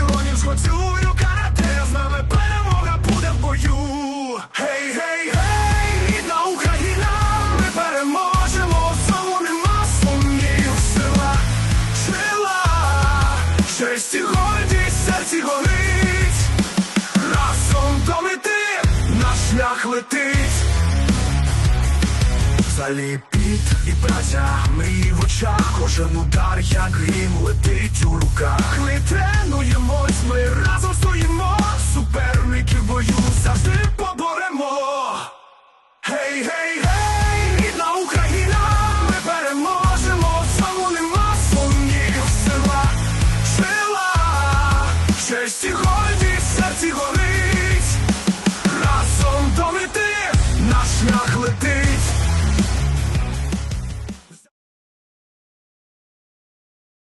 чемпіонів, згоцюю карате, з нами перемога буде в бою. Гей, гей, гей, рідна Україна, ми переможемо, в цьому нема сумнів, сила, сила, честь і гордість, серці горить, разом до мети наш шлях летить. Заліпіт і праця, мрії в очах, кожен удар, як грім летить у руках. Гей, гей, гей, рідна Україна, ми переможемо, знову нема сумнів сила, сила, честь і гордість, серці горить, разом долети, наш шлях летить.